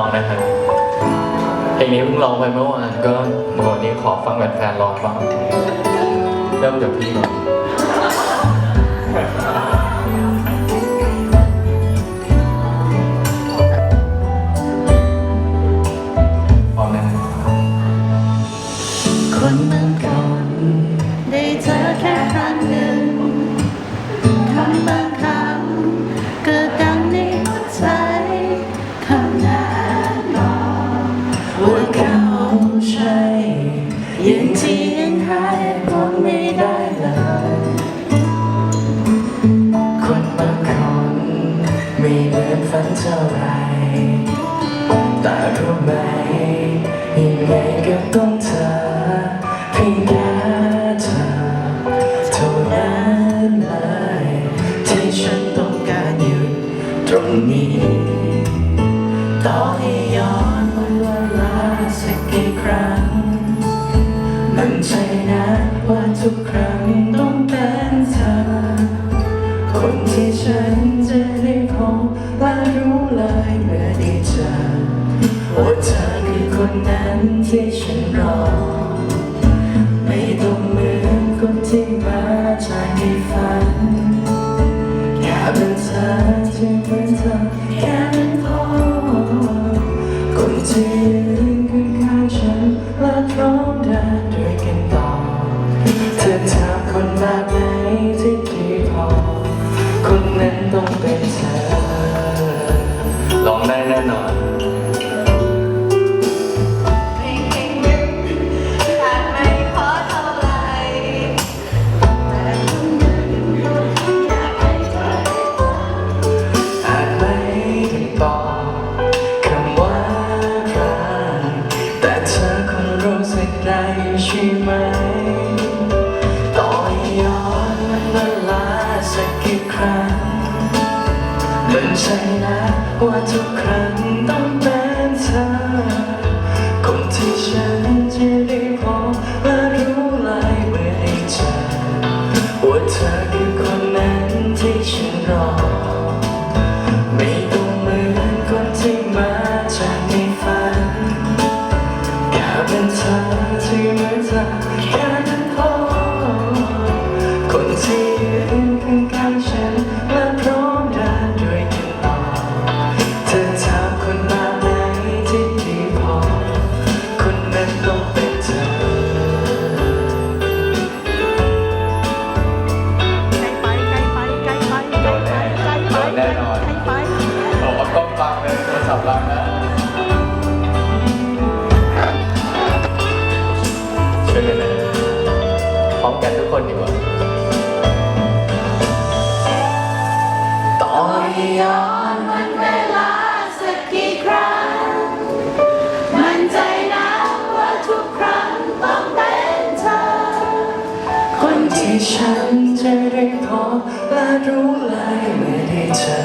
ร้องนะครับเพลงนี้เพิ่งร้องไปเมื่อวานก็วันนี้ขอฟังแฟนๆร้องบ้างเริ่มจากพี่ก่อน เท่าไรแต่รู้ไหมยังไงก็ต้องเธอเพียงแค่เธอเท่านั้นเลยที่ฉันต้องการอยู่ตรงนี้ต่อให้ย้อนวันเวลาสักกี่ครั้งมันใจนะ ว่าเธอคือคนนั้นที่ฉันรอ ไม่ต้องเหมือนคนที่มาจากในฝันแค่เป็นเธอที่เหมือนเธอแค่นั้นพอ คนที่ยืนข้างฉันและพร้อมเดินด้วยกันต่อ เธอถามคนแบบไหนที่ดีพอ คนนั้นต้องเป็น ช่ไหมต่อย้อนมันเวลาสักกี่ครั้งมันใช่นะว่าทุกครั้งต้องเป็นเธอ ทุกครั้งต้องเป็นเธอ คนที่ฉันจะได้พบและรู้เลยเมื่อได้เจอ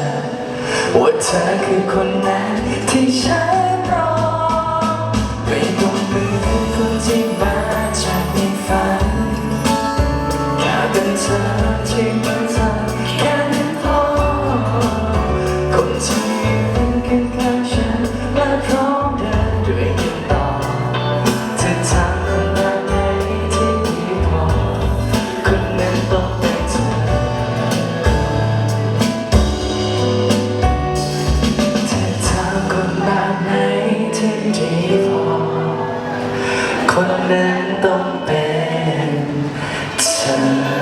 ว่าเธอคือคนนั้นที่ฉัน นั้นต้องเป็นเธอ